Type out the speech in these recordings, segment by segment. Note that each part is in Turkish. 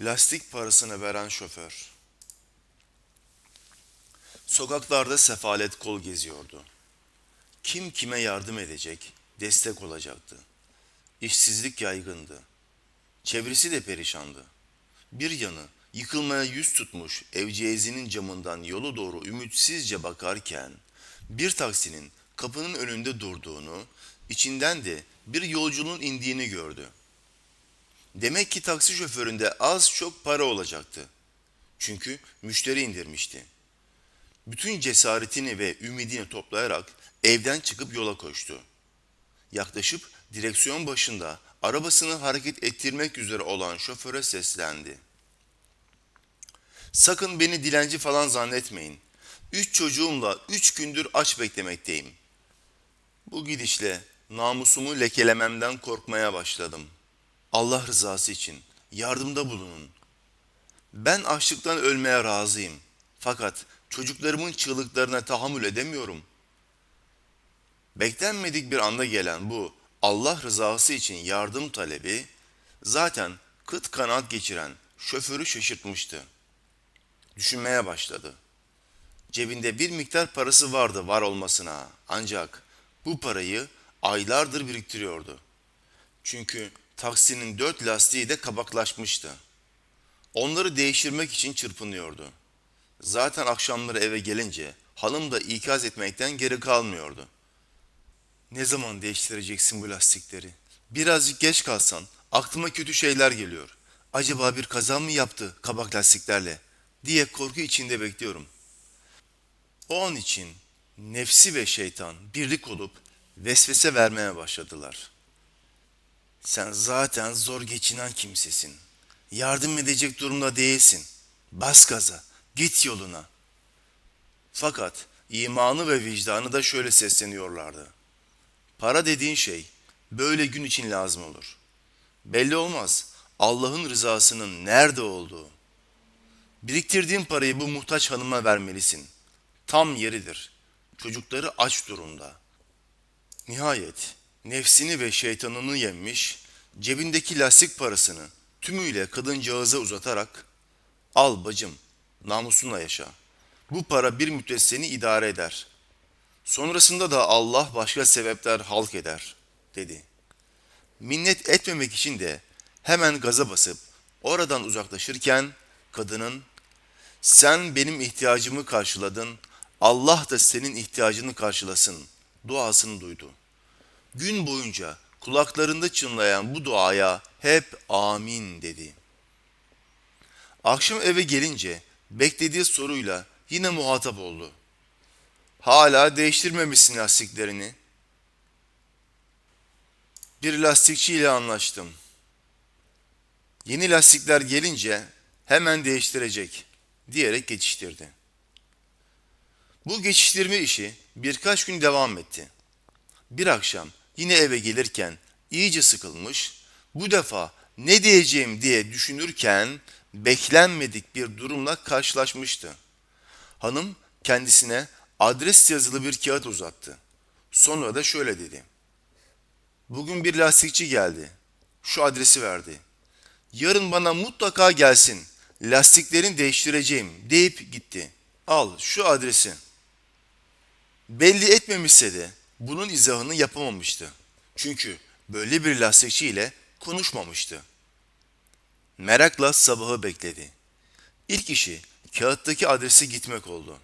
Lastik parasını veren şoför. Sokaklarda sefalet kol geziyordu. Kim kime yardım edecek, destek olacaktı. İşsizlik yaygındı. Çevresi de perişandı. Bir yanı yıkılmaya yüz tutmuş evciyezinin camından yolu doğru ümitsizce bakarken bir taksinin kapının önünde durduğunu, içinden de bir yolcunun indiğini gördü. Demek ki taksi şoföründe az çok para olacaktı. Çünkü müşteri indirmişti. Bütün cesaretini ve ümidini toplayarak evden çıkıp yola koştu. Yaklaşıp direksiyon başında arabasını hareket ettirmek üzere olan şoföre seslendi. Sakın beni dilenci falan zannetmeyin. Üç çocuğumla üç gündür aç beklemekteyim. Bu gidişle namusumu lekelememden korkmaya başladım. Allah rızası için yardımda bulunun. Ben açlıktan ölmeye razıyım. Fakat çocuklarımın çığlıklarına tahammül edemiyorum. Beklenmedik bir anda gelen bu Allah rızası için yardım talebi zaten kıt kanaat geçiren şoförü şaşırtmıştı. Düşünmeye başladı. Cebinde bir miktar parası vardı var olmasına ancak bu parayı aylardır biriktiriyordu. Çünkü taksinin dört lastiği de kabaklaşmıştı. Onları değiştirmek için çırpınıyordu. Zaten akşamları eve gelince hanım da ikaz etmekten geri kalmıyordu. Ne zaman değiştireceksin bu lastikleri? Birazcık geç kalsan aklıma kötü şeyler geliyor. Acaba bir kaza mı yaptı kabak lastiklerle diye korku içinde bekliyorum. O an için nefsi ve şeytan birlik olup vesvese vermeye başladılar. Sen zaten zor geçinen kimsesin. Yardım edecek durumda değilsin. Bas gaza, git yoluna. Fakat imanı ve vicdanı da şöyle sesleniyorlardı. Para dediğin şey böyle gün için lazım olur. Belli olmaz Allah'ın rızasının nerede olduğu. Biriktirdiğin parayı bu muhtaç hanıma vermelisin. Tam yeridir. Çocukları aç durumda. Nihayet nefsini ve şeytanını yenmiş, cebindeki lastik parasını tümüyle kadıncağıza uzatarak al bacım namusunla yaşa. Bu para bir müddet seni idare eder. Sonrasında da Allah başka sebepler halk eder dedi. Minnet etmemek için de hemen gaza basıp oradan uzaklaşırken kadının sen benim ihtiyacımı karşıladın, Allah da senin ihtiyacını karşılasın duasını duydu. Gün boyunca kulaklarında çınlayan bu duaya hep amin dedi. Akşam eve gelince beklediği soruyla yine muhatap oldu. Hala değiştirmemişsin lastiklerini. Bir lastikçiyle anlaştım. Yeni lastikler gelince hemen değiştirecek diyerek geçiştirdi. Bu geçiştirme işi birkaç gün devam etti. Bir akşam yine eve gelirken iyice sıkılmış, bu defa ne diyeceğim diye düşünürken beklenmedik bir durumla karşılaşmıştı. Hanım kendisine adres yazılı bir kağıt uzattı. Sonra da şöyle dedi. Bugün bir lastikçi geldi. Şu adresi verdi. Yarın bana mutlaka gelsin. Lastiklerini değiştireceğim deyip gitti. Al şu adresi. Belli etmemişse de bunun izahını yapamamıştı. Çünkü böyle bir lastikçi ile konuşmamıştı. Merakla sabahı bekledi. İlk işi kağıttaki adrese gitmek oldu.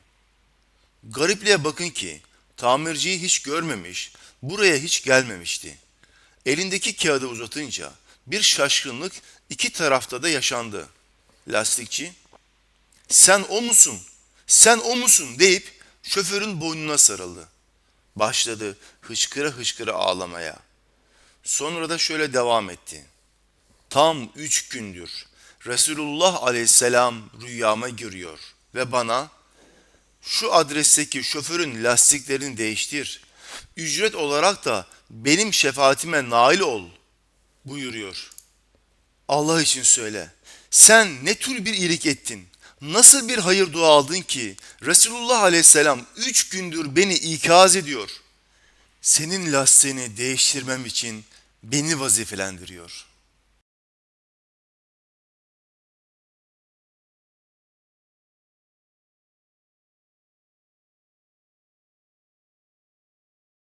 Garipliğe bakın ki tamirciyi hiç görmemiş, buraya hiç gelmemişti. Elindeki kağıdı uzatınca bir şaşkınlık iki tarafta da yaşandı. Lastikçi, sen o musun, sen o musun deyip şoförün boynuna sarıldı. Başladı hıçkıra hıçkıra ağlamaya. Sonra da şöyle devam etti. Tam üç gündür Resulullah aleyhisselam rüyama giriyor ve bana şu adresteki şoförün lastiklerini değiştir. Ücret olarak da benim şefaatime nail ol buyuruyor. Allah için söyle. Sen ne tür bir iyilik ettin? Nasıl bir hayır dua aldın ki Resulullah aleyhisselam üç gündür beni ikaz ediyor. Senin lastiğini değiştirmem için beni vazifelendiriyor.''